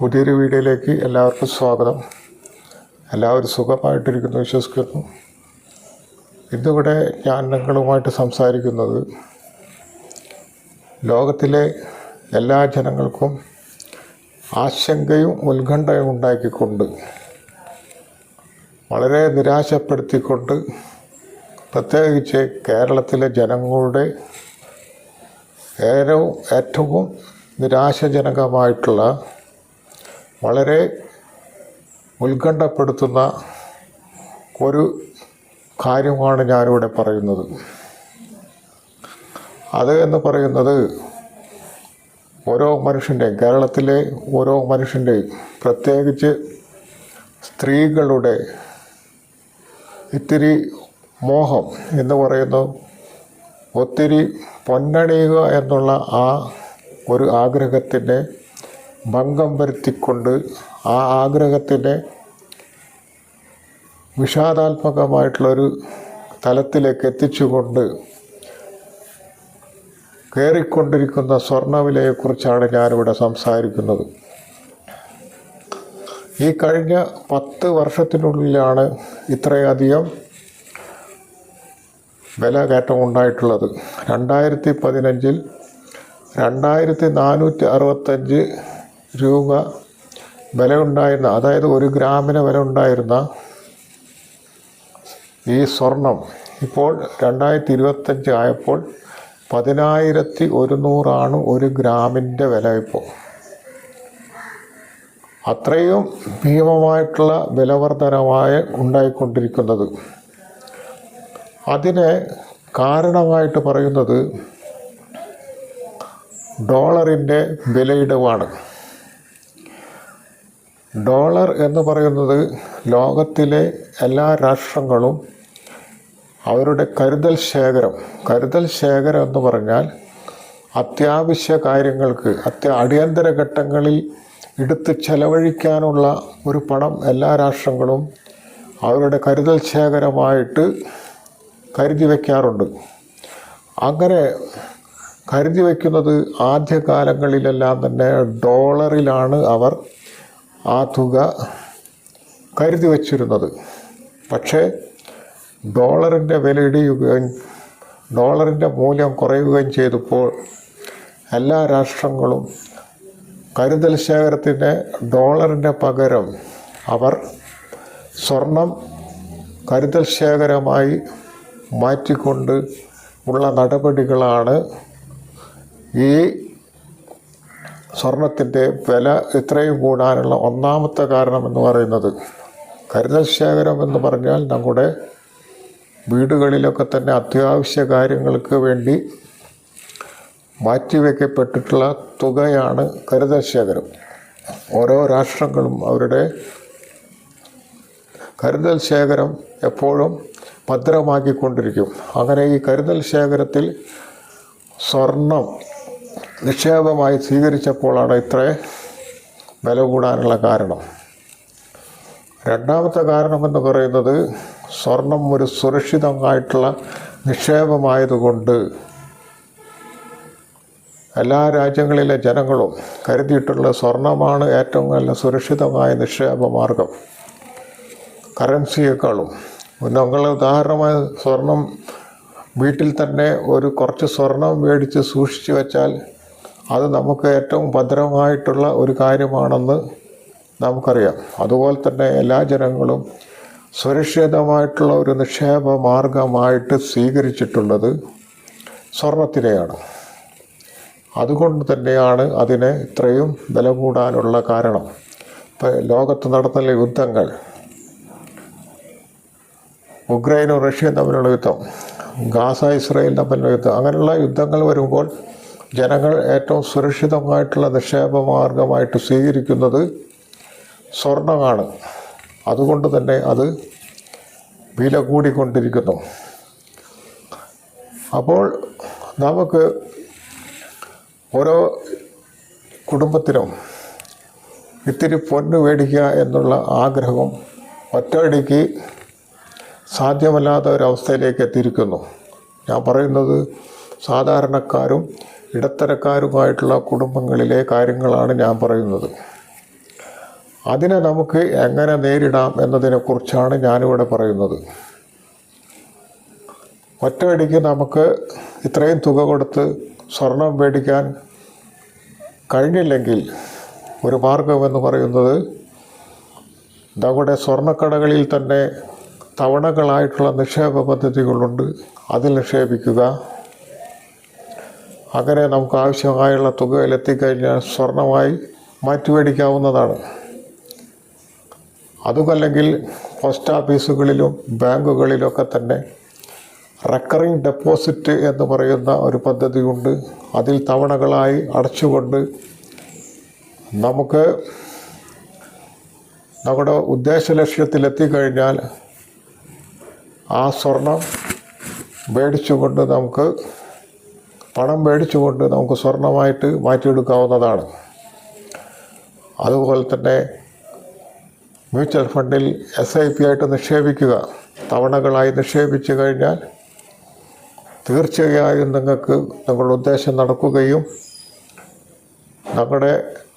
പുതിയൊരു വീഡിയോയിലേക്ക് എല്ലാവർക്കും സ്വാഗതം. എല്ലാവരും സുഖമായിട്ടിരിക്കുന്നു വിശ്വസിക്കുന്നു. ഇന്നിവിടെ ഞാൻ നിങ്ങളുമായിട്ട് സംസാരിക്കുന്നത് ലോകത്തിലെ എല്ലാ ജനങ്ങൾക്കും ആശങ്കയും ഉത്കണ്ഠയും ഉണ്ടാക്കിക്കൊണ്ട് വളരെ നിരാശപ്പെടുത്തിക്കൊണ്ട് പ്രത്യേകിച്ച് കേരളത്തിലെ ജനങ്ങളുടെ ഏറ്റവും ഏറ്റവും നിരാശജനകമായിട്ടുള്ള വളരെ ഉത്കണ്ഠപ്പെടുത്തുന്ന ഒരു കാര്യമാണ് ഞാനിവിടെ പറയുന്നത്. അത് എന്ന് പറയുന്നത് ഓരോ മനുഷ്യന്റെയും കേരളത്തിലെ ഓരോ മനുഷ്യന്റെയും പ്രത്യേകിച്ച് സ്ത്രീകളുടെ ഇത്തിരി മോഹം എന്ന് പറയുന്നു. ഒത്തിരി പൊന്നണിയുക എന്നുള്ള ആ ഒരു ആഗ്രഹത്തിന്റെ ഭംഗം വരുത്തിക്കൊണ്ട് ആ ആഗ്രഹത്തിന്റെ വിഷാദാത്മകമായിട്ടുള്ളൊരു തലത്തിലേക്ക് എത്തിച്ചുകൊണ്ട് കയറിക്കൊണ്ടിരിക്കുന്ന സ്വർണവിലയെക്കുറിച്ചാണ് ഞാനിവിടെ സംസാരിക്കുന്നത്. ഈ കഴിഞ്ഞ പത്ത് വർഷത്തിനുള്ളിലാണ് ഇത്രയധികം വില കയറ്റം ഉണ്ടായിട്ടുള്ളത് രണ്ടായിരത്തി പതിനഞ്ചിൽ രണ്ടായിരത്തി നാനൂറ്റി അറുപത്തഞ്ച് രൂപ വില ഉണ്ടായിരുന്ന അതായത് ഒരു ഗ്രാമിന് വില ഉണ്ടായിരുന്ന ഈ സ്വർണം ഇപ്പോൾ രണ്ടായിരത്തി ഇരുപത്തഞ്ച് ആയപ്പോൾ പതിനായിരത്തി ഒരുന്നൂറാണ് ഒരു ഗ്രാമിന്റെ വില ഇപ്പോൾ. അത്രയും ഭീമമായിട്ടുള്ള വിലവർധനമായ ഉണ്ടായിക്കൊണ്ടിരിക്കുന്നത്. അതിന് കാരണമായിട്ട് പറയുന്നത് ഡോളറിന്റെ വിലയിടിവാണ്. ഡോളർ എന്ന് പറയുന്നത് ലോകത്തിലെ എല്ലാ രാഷ്ട്രങ്ങളും അവരുടെ കരുതൽ ശേഖരം കരുതൽ ശേഖരം എന്ന് പറഞ്ഞാൽ അത്യാവശ്യ കാര്യങ്ങൾക്ക് അത്യ അടിയന്തര ഘട്ടങ്ങളിൽ എടുത്ത് ചെലവഴിക്കാനുള്ള ഒരു പണം എല്ലാ രാഷ്ട്രങ്ങളും അവരുടെ കരുതൽ ശേഖരമായിട്ട് കരുതി വയ്ക്കാറുണ്ട് അങ്ങനെ കരുതി വയ്ക്കുന്നത് ആദ്യകാലങ്ങളിലെല്ലാം തന്നെ ഡോളറിലാണ് അവർ ആ തുക കരുതി വച്ചിരുന്നത്. പക്ഷേ ഡോളറിന്റെ വില ഇടിയുകയും ഡോളറിന്റെ മൂല്യം കുറയുകയും ചെയ്തപ്പോൾ എല്ലാ രാഷ്ട്രങ്ങളും കരുതൽ ശേഖരത്തിന് ഡോളറിന്റെ പകരം അവർ സ്വർണം കരുതൽ ശേഖരമായി മാറ്റിക്കൊണ്ട് ഉള്ള നടപടികളാണ് ഈ സ്വർണത്തിന്റെ വില ഇത്രയും കൂടാനുള്ള ഒന്നാമത്തെ കാരണം എന്ന് പറയുന്നത് കരുതൽ ശേഖരം എന്ന് പറഞ്ഞാൽ നമ്മുടെ വീടുകളിലൊക്കെ തന്നെ അത്യാവശ്യ കാര്യങ്ങൾക്ക് വേണ്ടി മാറ്റിവെക്കപ്പെട്ടിട്ടുള്ള തുകയാണ് കരുതൽ ശേഖരം. ഓരോ രാഷ്ട്രങ്ങളും അവരുടെ കരുതൽ ശേഖരം എപ്പോഴും ഭദ്രമാക്കിക്കൊണ്ടിരിക്കും. അങ്ങനെ ഈ കരുതൽ ശേഖരത്തിൽ സ്വർണം നിക്ഷേപമായി സ്വീകരിച്ചപ്പോഴാണ് ഇത്ര വില കൂടാനുള്ള കാരണം. രണ്ടാമത്തെ കാരണമെന്ന് പറയുന്നത് സ്വർണം ഒരു സുരക്ഷിതമായിട്ടുള്ള നിക്ഷേപമായതുകൊണ്ട് എല്ലാ രാജ്യങ്ങളിലെ ജനങ്ങളും കരുതിയിട്ടുള്ള സ്വർണമാണ് ഏറ്റവും നല്ല സുരക്ഷിതമായ നിക്ഷേപ മാർഗം കറൻസിയേക്കാളും ഞങ്ങൾ ഉദാഹരണമായി സ്വർണം വീട്ടിൽ തന്നെ ഒരു കുറച്ച് സ്വർണം മേടിച്ച് സൂക്ഷിച്ചു വെച്ചാൽ അത് നമുക്ക് ഏറ്റവും ഭദ്രമായിട്ടുള്ള ഒരു കാര്യമാണെന്ന് നമുക്കറിയാം. അതുപോലെ തന്നെ എല്ലാ ജനങ്ങളും സുരക്ഷിതമായിട്ടുള്ള ഒരു നിക്ഷേപ മാർഗമായിട്ട് സ്വീകരിച്ചിട്ടുള്ളത് സ്വർണത്തിനെയാണ്. അതുകൊണ്ട് തന്നെയാണ് അതിനെ ഇത്രയും വില കൂടാനുള്ള കാരണം. ഇപ്പം ലോകത്ത് നടന്ന യുദ്ധങ്ങൾ ഉക്രൈനും റഷ്യയും തമ്മിലുള്ള യുദ്ധം ഗാസ ഇസ്രയേൽ തമ്മിലുള്ള യുദ്ധം അങ്ങനെയുള്ള യുദ്ധങ്ങൾ വരുമ്പോൾ ജനങ്ങൾ ഏറ്റവും സുരക്ഷിതമായിട്ടുള്ള നിക്ഷേപ മാർഗമായിട്ട് സ്വീകരിക്കുന്നത് സ്വർണമാണ്. അതുകൊണ്ട് തന്നെ അത് വില കൂടിക്കൊണ്ടിരിക്കുന്നു. അപ്പോൾ നമുക്ക് ഓരോ കുടുംബത്തിനും ഇത്തിരി പൊന്ന് മേടിക്കുക എന്നുള്ള ആഗ്രഹം ഒറ്റയടിക്ക് സാധ്യമല്ലാത്ത ഒരവസ്ഥയിലേക്ക് എത്തിയിരിക്കുന്നു. ഞാൻ പറയുന്നത് സാധാരണക്കാരും ഇടത്തരക്കാരുമായിട്ടുള്ള കുടുംബങ്ങളിലെ കാര്യങ്ങളാണ് ഞാൻ പറയുന്നത്. അതിനെ നമുക്ക് എങ്ങനെ നേരിടാം എന്നതിനെക്കുറിച്ചാണ് ഞാനിവിടെ പറയുന്നത്. ഒറ്റയടിക്ക് നമുക്ക് ഇത്രയും തുക കൊടുത്ത് സ്വർണം മേടിക്കാൻ കഴിഞ്ഞില്ലെങ്കിൽ ഒരു മാർഗമെന്ന് പറയുന്നത് നമ്മുടെ സ്വർണക്കടകളിൽ തന്നെ തവണകളായിട്ടുള്ള നിക്ഷേപ പദ്ധതികളുണ്ട്. അതിൽ നിക്ഷേപിക്കുക. അങ്ങനെ നമുക്ക് ആവശ്യമായുള്ള തുകയിൽ എത്തിക്കഴിഞ്ഞാൽ സ്വർണമായി മാറ്റി മാറ്റിമേടിക്കാവുന്നതാണ് അതുമല്ലെങ്കിൽ പോസ്റ്റ് ഓഫീസുകളിലും ബാങ്കുകളിലൊക്കെ തന്നെ റെക്കറിംഗ് ഡെപ്പോസിറ്റ് എന്ന് പറയുന്ന ഒരു പദ്ധതിയുണ്ട്. അതിൽ തവണകളായി അടച്ചുകൊണ്ട് നമുക്ക് നമ്മുടെ ഉദ്ദേശ ലക്ഷ്യത്തിലെത്തിക്കഴിഞ്ഞാൽ ആ സ്വർണം മേടിച്ചുകൊണ്ട് നമുക്ക് പണം മേടിച്ചുകൊണ്ട് നമുക്ക് സ്വർണമായിട്ട് മാറ്റിയെടുക്കാവുന്നതാണ്. അതുപോലെ തന്നെ മ്യൂച്വൽ ഫണ്ടിൽ എസ് ഐ പി ആയിട്ട് നിക്ഷേപിക്കുക. തവണകളായി നിക്ഷേപിച്ചു കഴിഞ്ഞാൽ തീർച്ചയായും നിങ്ങൾക്ക് നിങ്ങളുടെ ഉദ്ദേശം നടക്കുകയും നമ്മുടെ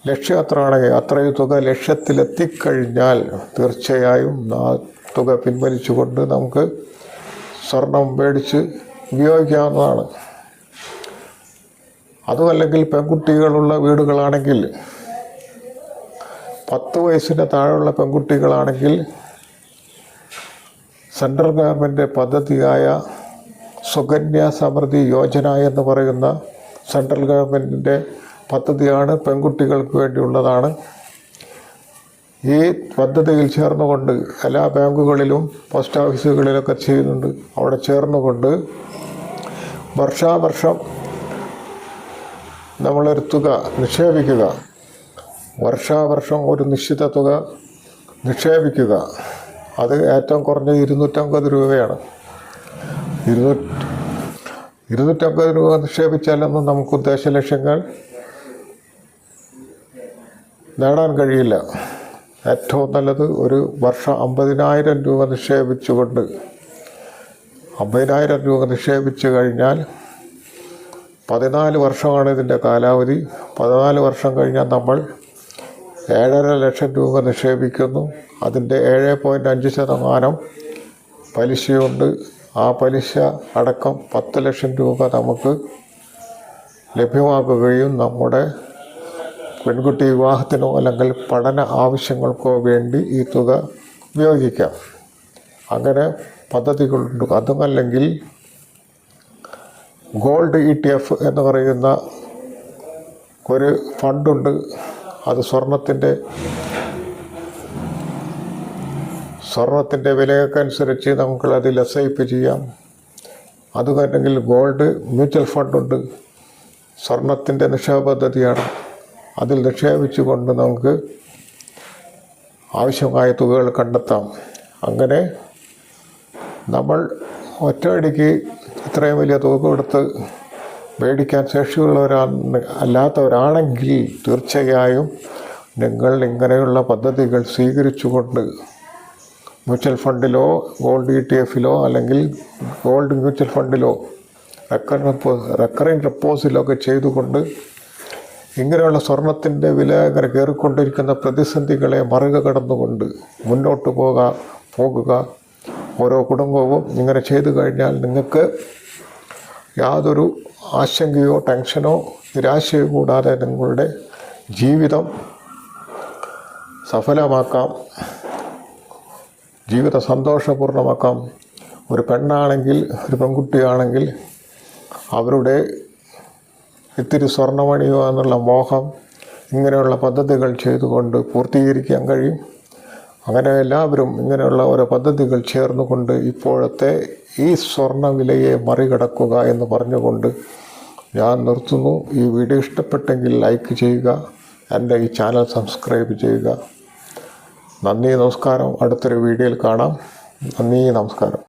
ലക്ഷ്യം എത്രയാണെങ്കിൽ അത്രയും തുക ലക്ഷ്യത്തിലെത്തിക്കഴിഞ്ഞാൽ തീർച്ചയായും ആ തുക പിൻവലിച്ചുകൊണ്ട് നമുക്ക് സ്വർണം മേടിച്ച് ഉപയോഗിക്കാവുന്നതാണ്. അതുമല്ലെങ്കിൽ പെൺകുട്ടികളുള്ള വീടുകളാണെങ്കിൽ പത്ത് വയസ്സിന് താഴെയുള്ള പെൺകുട്ടികളാണെങ്കിൽ സെൻട്രൽ ഗവൺമെന്റ് പദ്ധതിയായ സുകന്യ സമൃദ്ധി യോജന എന്ന് പറയുന്ന സെൻട്രൽ ഗവൺമെന്റിന്റെ പദ്ധതിയാണ് പെൺകുട്ടികൾക്ക് വേണ്ടിയുള്ളതാണ്. ഈ പദ്ധതിയിൽ ചേർന്നുകൊണ്ട് എല്ലാ ബാങ്കുകളിലും പോസ്റ്റ് ഓഫീസുകളിലൊക്കെ ചെയ്യുന്നുണ്ട്. അവിടെ ചേർന്നുകൊണ്ട് വർഷാവർഷം നമ്മളൊരു തുക നിക്ഷേപിക്കുക. വർഷാവർഷം ഒരു നിശ്ചിത തുക നിക്ഷേപിക്കുക. അത് ഏറ്റവും കുറഞ്ഞ ഇരുന്നൂറ്റമ്പത് രൂപയാണ്. ഇരുന്നൂറ്റി ഇരുന്നൂറ്റമ്പത് രൂപ നിക്ഷേപിച്ചാലൊന്നും നമുക്ക് ഉദ്ദേശ ലക്ഷ്യങ്ങൾ നേടാൻ കഴിയില്ല. ഏറ്റവും നല്ലത് ഒരു വർഷം അമ്പതിനായിരം രൂപ നിക്ഷേപിച്ചുകൊണ്ട് അമ്പതിനായിരം രൂപ നിക്ഷേപിച്ചു കഴിഞ്ഞാൽ പതിനാല് വർഷമാണ് ഇതിന്റെ കാലാവധി. പതിനാല് വർഷം കഴിഞ്ഞാൽ നമ്മൾ ഏഴര ലക്ഷം രൂപ നിക്ഷേപിക്കുന്നു. അതിന്റെ ഏഴ് പോയിന്റ് അഞ്ച് ശതമാനം പലിശയുണ്ട്. ആ പലിശ അടക്കം പത്ത് ലക്ഷം രൂപ നമുക്ക് ലഭ്യമാക്കുകയും നമ്മുടെ പെൺകുട്ടി വിവാഹത്തിനോ അല്ലെങ്കിൽ പഠന ആവശ്യങ്ങൾക്കോ വേണ്ടി ഈ തുക ഉപയോഗിക്കാം. അങ്ങനെ പദ്ധതികളുണ്ട്. അതുമല്ലെങ്കിൽ ഗോൾഡ് ഇ ടി എഫ് എന്ന് പറയുന്ന ഒരു ഫണ്ടുണ്ട്. അത് സ്വർണത്തിന്റെ സ്വർണത്തിന്റെ വിലയൊക്കെ നമുക്ക് അതിൽ എസ് ഐ പി ചെയ്യാം. അതുമല്ലെങ്കിൽ ഗോൾഡ് മ്യൂച്വൽ ഫണ്ടുണ്ട്. സ്വർണത്തിന്റെ നിക്ഷേപ പദ്ധതിയാണ് അതിൽ നിക്ഷേപിച്ചുകൊണ്ട് നമുക്ക് ആവശ്യമായ തുകകൾ കണ്ടെത്താം. അങ്ങനെ നമ്മൾ ഒറ്റയടിക്ക് ഇത്രയും വലിയ തുക കൊടുത്ത് മേടിക്കാൻ ശേഷിയുള്ളവരാ അല്ലാത്തവരാണെങ്കിൽ തീർച്ചയായും നിങ്ങൾ ഇങ്ങനെയുള്ള പദ്ധതികൾ സ്വീകരിച്ചുകൊണ്ട് മ്യൂച്വൽ ഫണ്ടിലോ ഗോൾഡ് ഇ ടി എഫിലോ അല്ലെങ്കിൽ ഗോൾഡ് മ്യൂച്വൽ ഫണ്ടിലോ റെക്കറിംഗ് റെക്കറിംഗ് ഡെപ്പോസിലൊക്കെ ചെയ്തുകൊണ്ട് ഇങ്ങനെയുള്ള സ്വർണത്തിന്റെ വില ഇങ്ങനെ കയറിക്കൊണ്ടിരിക്കുന്ന പ്രതിസന്ധികളെ മറികടന്നുകൊണ്ട് മുന്നോട്ട് പോകാ പോകുക ഓരോ കുടുംബവും ഇങ്ങനെ ചെയ്തു കഴിഞ്ഞാൽ നിങ്ങൾക്ക് യാതൊരു ആശങ്കയോ ടെൻഷനോ നിരാശയോ കൂടാതെ നിങ്ങളുടെ ജീവിതം സഫലമാക്കാം. ജീവിതം സന്തോഷപൂർണമാക്കാം ഒരു പെണ്ണാണെങ്കിൽ ഒരു പെൺകുട്ടിയാണെങ്കിൽ അവരുടെ ഇത്തിരി സ്വർണമണിയോ എന്നുള്ള മോഹം ഇങ്ങനെയുള്ള പദ്ധതികൾ ചെയ്തുകൊണ്ട് പൂർത്തീകരിക്കാൻ കഴിയും. അങ്ങനെ എല്ലാവരും ഇങ്ങനെയുള്ള ഓരോ പദ്ധതികൾ ചേർന്നുകൊണ്ട് ഇപ്പോഴത്തെ ഈ സ്വർണ വിലയെ മറികടക്കുക എന്ന് പറഞ്ഞുകൊണ്ട് ഞാൻ നിർത്തുന്നു. ഈ വീഡിയോ ഇഷ്ടപ്പെട്ടെങ്കിൽ ലൈക്ക് ചെയ്യുക എന്റെ ഈ ചാനൽ സബ്സ്ക്രൈബ് ചെയ്യുക. നന്ദി നമസ്കാരം. അടുത്തൊരു വീഡിയോയിൽ കാണാം. നന്ദി നമസ്കാരം.